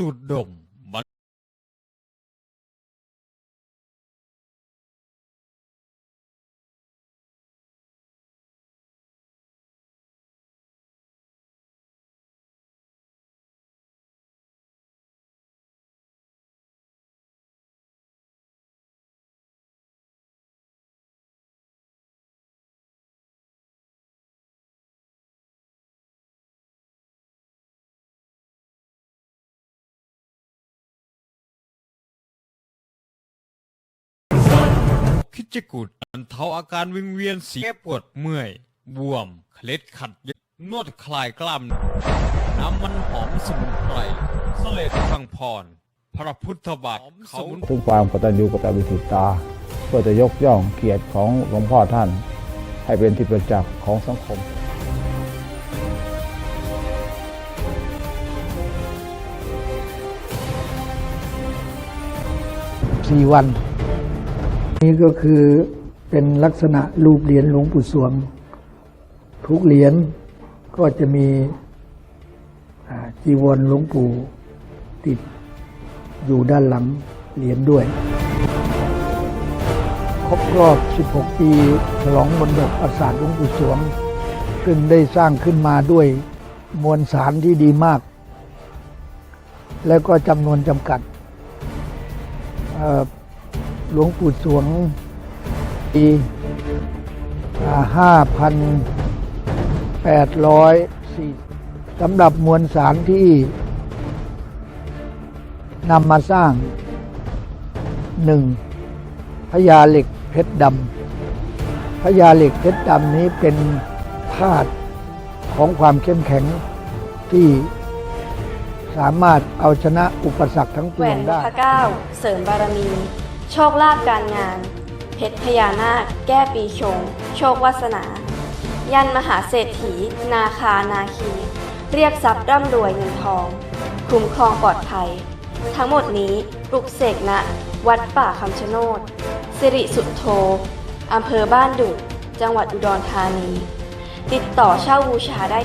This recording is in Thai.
สูดด จะกุดบรรเทาอาการวิงเวียนเสียปวดเมื่อย บวม เคล็ดขัดเย็บนวดคลายกล้ามเนื้อน้ำมันหอมสมุนไพรเสลดฟังพร พระพุทธบาทเขาถึงความกตัญญูกตเวทิตา เพื่อจะยกย่องเกียรติของหลวงพ่อท่าน ให้เป็นที่ประจักษ์ของสังคมสี่วัน นี่ก็คือเป็นลักษณะรูปเหรียญหลวงปู่สวง ทุกเหรียญก็จะมีจีวรหลวงปู่ติดอยู่ด้านหลังเหรียญด้วย ครบรอบ 16 ปีฉลองบนดกปราสาทหลวงปู่สวง ซึ่งได้สร้างขึ้นมาด้วยมวลสารที่ดีมาก แล้วก็จำนวนจำกัด หลวงปู่สวงปีห้าพันแปดร้อยสี่สำหรับมวลสารที่นำมาสร้างหนึ่งพญาเหล็กเพชรดำพญาเหล็กเพชรดำนี้เป็นธาตุของความเข้มแข็งที่สามารถเอาชนะอุปสรรคทั้งปวงได้พระเก้า เสริมบารมี โชคลาภการงาน เพชรพญานาค แก้ปีชง โชควาสนา ยันมหาเศรษฐี นาคานาคี เรียกทรัพย์ร่ำรวยเงินทอง คุ้มครองปลอดภัย ทั้งหมดนี้ปลุกเสกณวัดป่าคำชะโนดสิริสุทโธอำเภอบ้านดุจังหวัดอุดรธานี ติดต่อเช่าบูชาได้